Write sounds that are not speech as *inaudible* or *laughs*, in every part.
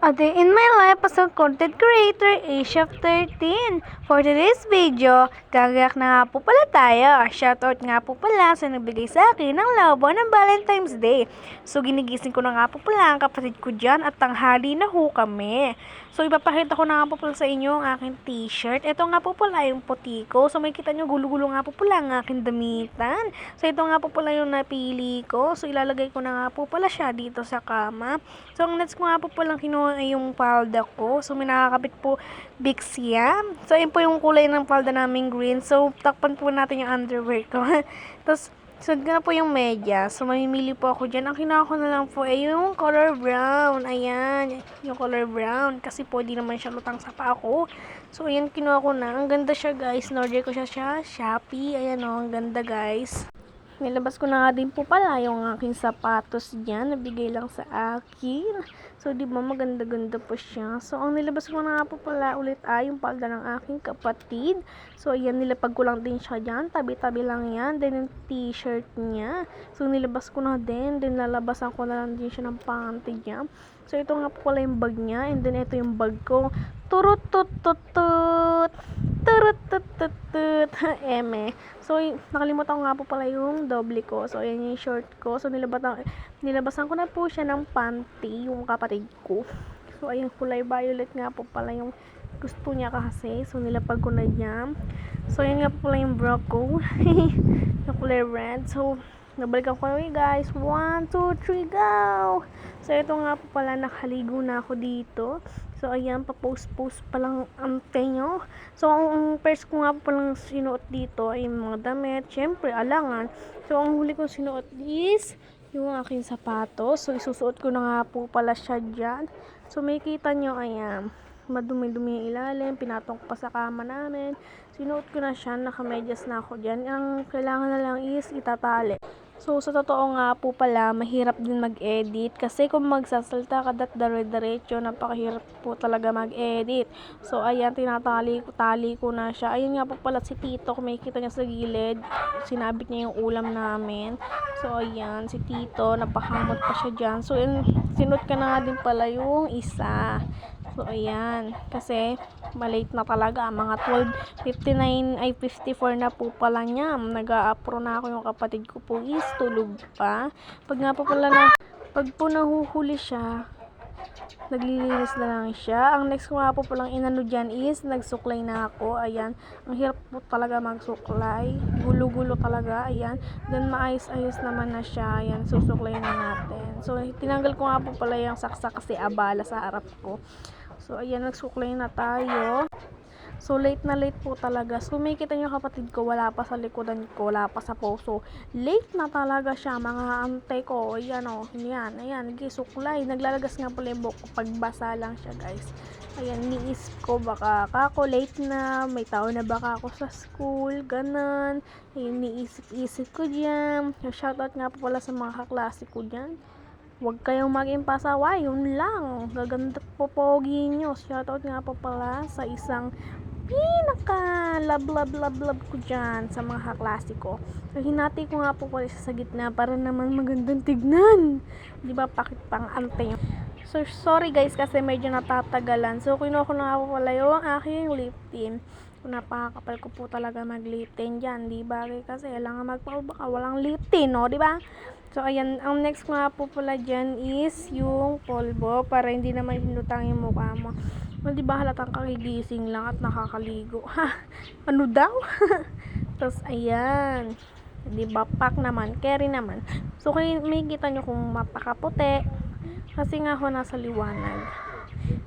A in my life as a content creator, age of 13. For today's video, gagayak na nga po pala tayo. Shoutout nga po pala sa nagbigay sa akin ng labo ng Valentine's Day. So, ginigising ko na nga po pala ang kapatid ko dyan at tanghali na ho kami. So, ipapakita ko na nga po pala sa inyo ang aking t-shirt. Ito nga po pala yung puti ko. So, may kita nyo gulo-gulo nga po pala ang aking damitan. So, ito nga po pala yung napili ko. So, ilalagay ko na nga po pala siya dito sa kama. So, ang next ko nga po palang kinuha ay yung palda ko. So, may nakakabit po Bixia. So, yun po yung kulay ng palda namin green. So, takpan po natin yung underwear ko. *laughs* Tapos, sunod ko na po yung media. So, mamimili po ako dyan. Ang kinuha ko na lang po ay yung color brown. Ayan, yung color brown. Kasi po, di naman siya lutang sa paa ko. So, ayan, kinuha ko na. Ang ganda siya, guys. Norder ko siya siya. Shopee. Ayan, o. ang ganda, guys. Nilabas ko na nga din po pala yung aking sapatos dyan. Nabigay lang sa akin. So, di ba maganda-ganda po siya. So, ang nilabas ko na nga po pala ulit ay yung palda ng aking kapatid. So, ayan, nilapag ko lang din siya dyan. Tabi-tabi lang yan. Then, yung t-shirt niya. So, nilabas ko na din. Then, lalabasan ko na lang din siya ng panty niya. So, ito nga po pala yung bag niya. And then, ito yung bag ko. Turut. *laughs* Tut. Eme. So, nakalimutan ko nga po pala yung doble ko. So, ayan yung short ko. So, nilabasan, nilabasan ko na po siya ng panty, yung kapatid ko. So, ayan, kulay violet nga po pala yung gusto niya kasi. So, nilapag ko na niya. So, ayan nga po pala yung bra ko. *laughs* yung kulay red. So, nabalikan ko na guys. One, two, three, go! So, ito nga po pala, nakaligo na ako dito. So, ayan, pa-post-post pa lang ante nyo. So, ang, ang first ko nga po palang sinuot dito ay mga damit. Siyempre, alangan. So, ang huli kong sinuot is yung aking sapatos. So, isusuot ko na nga po pala siya dyan. So, may kita nyo, ayan. Madumi-dumi yung ilalim. Pinatong pa sa kama namin. Sinuot ko na siya. Nakamedyas na ako dyan. Ang kailangan na lang is itatali. So, sa totoo nga po pala, mahirap din mag-edit. Kasi kung magsasalta ka dat dire-diretso, napakahirap po talaga mag-edit. So, ayan, tinatali tali ko na siya. Ayun nga po pala si Tito, kung makikita niya sa gilid, sinabit niya yung ulam namin. So, ayan, si Tito, napakamot pa siya dyan. So, yun, sinot ka na din pala yung isa. So, ayan. Kasi, malate na talaga. Mga 12.59 ay 54 na po pala niya. Nag-a-apro na ako yung kapatid ko po is tulog pa. Pag nga po pala na, pag po nahuhuli siya, naglilinis na lang siya. Ang next ko nga po palang inano dyan is, nagsuklay na ako. Ayan. Ang hirap po talaga magsuklay. Gulo-gulo talaga. Ayan. Then, maayos-ayos naman na siya. Ayan. Susuklay na natin. So, tinanggal ko nga po pala yung saksak kasi abala sa harap ko. So, ayan. Nagsuklay na tayo. So, late na late po talaga. So, may kita nyo kapatid ko, wala pa sa likodan ko, wala pa sa puso. Late na talaga siya, mga ante ko. Ayan o, yan, ayan, nagisuklay. Naglalagas nga pala yung buhok ko, pagbasa lang siya, guys. Ayan, niisip ko, baka ako late na, may tao na baka ako sa school, ganun. Ayan, niisip-isip ko dyan. Shoutout nga po pala sa mga kaklase ko dyan. Huwag kayong maging pasawa, yun lang. Gaganda po pogi nyo. Shoutout nga po pala sa isang pinaka love love love love ko dyan sa mga kaklase ko. So, hinati ko nga po pala sa gitna para naman magandang tignan. Di ba pakit pang ante. So, sorry guys kasi medyo natatagalan. So, kinuha ko na nga po pala yung aking lip tint. Kung napakakapal ko po talaga mag lip tint dyan. Di ba? Kasi kailangan magpa baka walang lip tint, no? Di ba? So, ayan. Ang next ko nga po pala dyan is yung polvo para hindi naman hinutang yung mukha mo. Well, di ba halatang kagigising lang at nakakaligo? *laughs* Ha? Ano daw? *laughs* Tapos, ayan. Di ba? Pack naman. Carry naman. So, kung may kita nyo kung mapakaputi. Kasi nga ako nasa liwanag.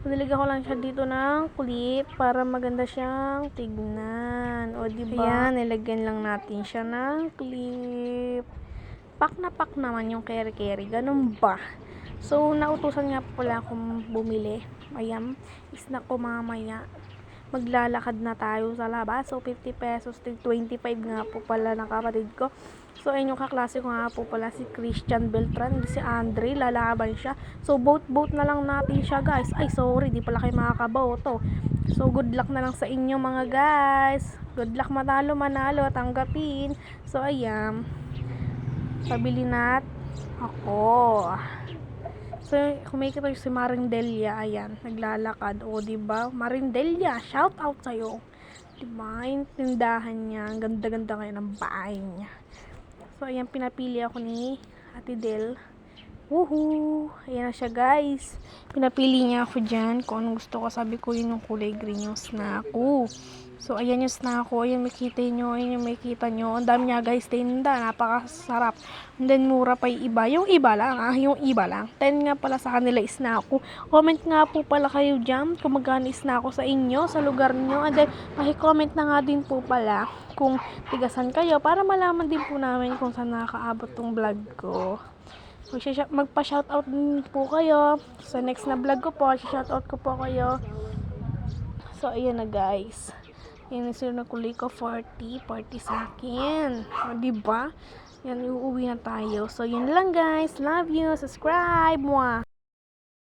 Niliga ko lang siya dito ng clip para maganda siyang tignan. O, di ba? Ayan, nilagyan lang natin siya ng clip. Pak na pak naman yung carry-carry. Ganun ba? So, nautusan nga po pala akong bumili. Ayan, snack ko mamaya. Maglalakad na tayo sa labas. So, 50 pesos, tig 25 nga po pala ng kapatid ko. So, ayun yung kaklase ko nga po pala si Christian Beltran, si Andre, lalaban siya. So, boat-boat na lang natin siya guys. Ay, sorry, di pala kayo makakaboto. So, good luck na lang sa inyo mga guys. Good luck matalo, manalo, tanggapin. So, ayan. Pabili nat ako. So, kung may kita si Marindelia, ayan, naglalakad. O, di ba? Marindelia, shout out sa'yo. Di ba? Yung tindahan niya, ang ganda-ganda ngayon ng bahay niya. So, ayan, pinapili ako ni Ate Del. Woohoo! Ayan na siya, guys. Pinapili niya ako dyan kung anong gusto ko. Sabi ko, yun yung kulay green yung snack ko. So, ayan yung snack ko. Ayan, makita nyo. Ayan yung makita nyo. Ang dami niya, guys. Tinda. Napakasarap. And then, mura pa yung iba. Yung iba lang, ah. Yung iba lang. 10 nga pala sa kanila snack ko. Comment nga po pala kayo dyan kung magkano snack ko sa inyo, sa lugar nyo. And then, pakicomment na nga din po pala kung tigasan kayo para malaman din po namin kung saan nakakaabot tong vlog ko. Magpa-shoutout din po kayo. Sa next na vlog ko po, shoutout ko po kayo. So, ayan na guys. Yan yung sila nagkuli ko, 40, 40 sa akin. O, diba? Yan, uuwi na tayo. So, yun lang guys. Love you. Subscribe. Mwah.